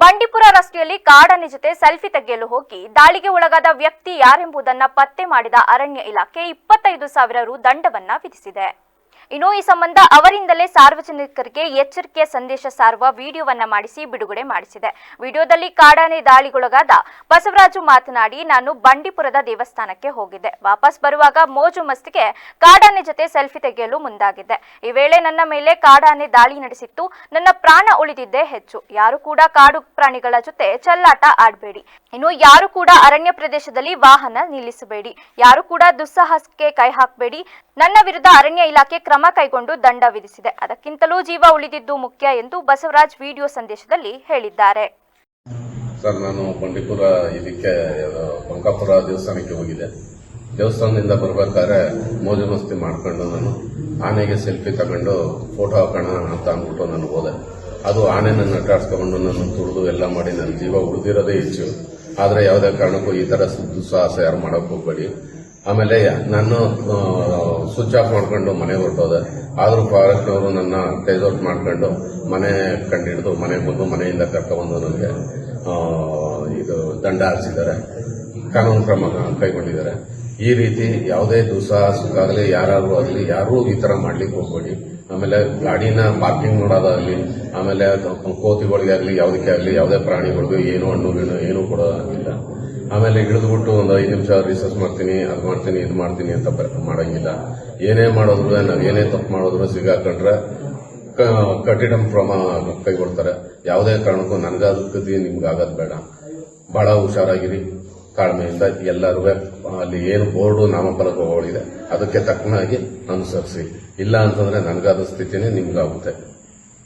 ಬಂಡೀಪುರ ರಸ್ತೆಯಲ್ಲಿ ಕಾಡಾನೆ ಜೊತೆ ಸೆಲ್ಫಿ ತೆಗೆಯಲು ಹೋಗಿ ದಾಳಿಗೆ ಒಳಗಾದ ವ್ಯಕ್ತಿ ಯಾರೆಂಬುದನ್ನ ಪತ್ತೆ ಮಾಡಿದ ಅರಣ್ಯ ಇಲಾಖೆ ಇಪ್ಪತ್ತೈದು ಸಾವಿರ ರು ದಂಡವನ್ನ ವಿಧಿಸಿದೆ. ಇನ್ನು ಈ ಸಂಬಂಧ ಅವರಿಂದಲೇ ಸಾರ್ವಜನಿಕರಿಗೆ ಎಚ್ಚರಿಕೆಯ ಸಂದೇಶ ಸಾರುವ ವಿಡಿಯೋವನ್ನ ಮಾಡಿಸಿ ಬಿಡುಗಡೆ ಮಾಡಿಸಿದೆ. ವಿಡಿಯೋದಲ್ಲಿ ಕಾಡಾನೆ ದಾಳಿಗೊಳಗಾದ ಬಸವರಾಜು ಮಾತನಾಡಿ, ನಾನು ಬಂಡೀಪುರದ ದೇವಸ್ಥಾನಕ್ಕೆ ಹೋಗಿದ್ದೆ. ವಾಪಸ್ ಬರುವಾಗ ಮೋಜು ಮಸ್ತಿಗೆ ಕಾಡಾನೆ ಜೊತೆ ಸೆಲ್ಫಿ ತೆಗೆಯಲು ಮುಂದಾಗಿದ್ದೆ. ಈ ವೇಳೆ ನನ್ನ ಮೇಲೆ ಕಾಡಾನೆ ದಾಳಿ ನಡೆಸಿತ್ತು. ನನ್ನ ಪ್ರಾಣ ಉಳಿದಿದ್ದೇ ಹೆಚ್ಚು. ಯಾರು ಕೂಡ ಕಾಡು ಪ್ರಾಣಿಗಳ ಜೊತೆ ಚೆಲ್ಲಾಟ ಆಡಬೇಡಿ. ಇನ್ನು ಯಾರು ಕೂಡ ಅರಣ್ಯ ಪ್ರದೇಶದಲ್ಲಿ ವಾಹನ ನಿಲ್ಲಿಸಬೇಡಿ. ಯಾರು ಕೂಡ ದುಸ್ಸಾಹಸಕ್ಕೆ ಕೈ ಹಾಕಬೇಡಿ. ನನ್ನ ವಿರುದ್ಧ ಅರಣ್ಯ ಇಲಾಖೆ ಕ್ರಮ ಕೈಗೊಂಡು ದಂಡ ವಿಧಿಸಿದೆ. ಅದಕ್ಕಿಂತಲೂ ಜೀವ ಉಳಿದಿದ್ದು ಮುಖ್ಯ ಎಂದು ಬಸವರಾಜ್ ವಿಡಿಯೋ ಸಂದೇಶದಲ್ಲಿ ಹೇಳಿದ್ದಾರೆ. ಸರ್, ನಾನು ಬಂಡೀಪುರ ಇದಕ್ಕೆ ಬಂಕಾಪುರ ದೇವಸ್ಥಾನಕ್ಕೆ ಹೋಗಿದೆ ದೇವಸ್ಥಾನದಿಂದ ಬರಬೇಕಾದ್ರೆ ಮೋಜು ಮಸ್ತಿ ಮಾಡ್ಕೊಂಡು ನಾನು ಆನೆಗೆ ಸೆಲ್ಫಿ ತಗೊಂಡು ಫೋಟೋ ಹಾಕೋಣ ಅಂತ ಅಂದ್ಬಿಟ್ಟು ನಾನು ಹೋದೆ. ಅದು ಆನೆ ನನ್ನ ಅಟ್ಟಾಡ್ಸ್ಕೊಂಡು ನನ್ನ ತುಳಿದು ಎಲ್ಲ ಮಾಡಿ, ನನ್ನ ಜೀವ ಉಳಿದಿರೋದೇ ಹೆಚ್ಚು. ಆದರೆ ಯಾವುದೇ ಕಾರಣಕ್ಕೂ ಈ ಥರ ದುಸ್ಸಾಹಸ ಯಾರು ಮಾಡೋಕ್ಕೆ ಹೋಗ್ಬೇಡಿ. ಆಮೇಲೆ ನಾನು ಸ್ವಿಚ್ ಆಫ್ ಮಾಡ್ಕೊಂಡು ಮನೆಗೆ ಹೊರಟೋದೆ. ಆದರೂ ಫಾರೆಸ್ಟ್ನವರು ನನ್ನ ಟೇಸ್ ಔಟ್ ಮಾಡ್ಕೊಂಡು ಮನೆ ಕಂಡಿಡಿದು, ಮನೆಗೆ ಬಂದು ಮನೆಯಿಂದ ಕರ್ಕೊಬಂದು ನನಗೆ ಇದು ದಂಡ ಹಾರಿಸಿದ್ದಾರೆ ಕಾನೂನು ಕ್ರಮ ಕೈಗೊಂಡಿದ್ದಾರೆ. ಈ ರೀತಿ ಯಾವುದೇ ದುಸ್ಸಾಹಸಕ್ಕಾಗಲಿ ಯಾರು ಆಗಲಿ ಯಾರೂ ಈ ತರ ಮಾಡ್ಲಿಕ್ಕೆ ಹೋಗ್ಬೇಡಿ. ಆಮೇಲೆ ಗಾಡಿನ ಪಾರ್ಕಿಂಗ್ ಮಾಡೋದಾಗಲಿ ಆಮೇಲೆ ಕೋತಿಗಳಿಗೆ ಆಗಲಿ, ಯಾವುದಕ್ಕೆ ಆಗಲಿ, ಯಾವುದೇ ಪ್ರಾಣಿಗಳಿಗೂ, ಏನು ಹಣ್ಣು, ಏನು ಕೊಡೋದಿಲ್ಲ ಆಮೇಲೆ ಹಿಡಿದುಬಿಟ್ಟು ಒಂದು ಐದು ನಿಮಿಷ ರಿಸರ್ಚ್ ಮಾಡ್ತೀನಿ, ಅದು ಮಾಡ್ತೀನಿ, ಇದು ಮಾಡ್ತೀನಿ ಅಂತ ಮಾಡೋಂಗಿಲ್ಲ ಮಾಡಂಗಿಲ್ಲ. ಏನೇ ಮಾಡಿದ್ರು, ನಾವು ಏನೇ ತಪ್ಪು ಮಾಡಿದ್ರು ಸಿಗಾಕೊಂಡ್ರೆ ಕಠಿಣ ಕ್ರಮ ಕೈಗೊಳ್ತಾರೆ. ಯಾವುದೇ ಕಾರಣಕ್ಕೂ ನನಗಾಗದಿ ಆಗೋದು ಬೇಡ. ಬಹಳ ಹುಷಾರಾಗಿರಿ. ತಾಳ್ಮೆಯಿಂದ ಎಲ್ಲರೂ ಅಲ್ಲಿ ಏನು ಬೋರ್ಡು ನಾಮಫಲಕಗಳಿದೆ, ಅದಕ್ಕೆ ತಕ್ಕನಾಗಿ ಅನುಸರಿಸಿ. ಇಲ್ಲ ಅಂತಂದ್ರೆ ನನಗಾದ ಸ್ಥಿತಿನೇ ನಿಮ್ಗಾಗುತ್ತೆ.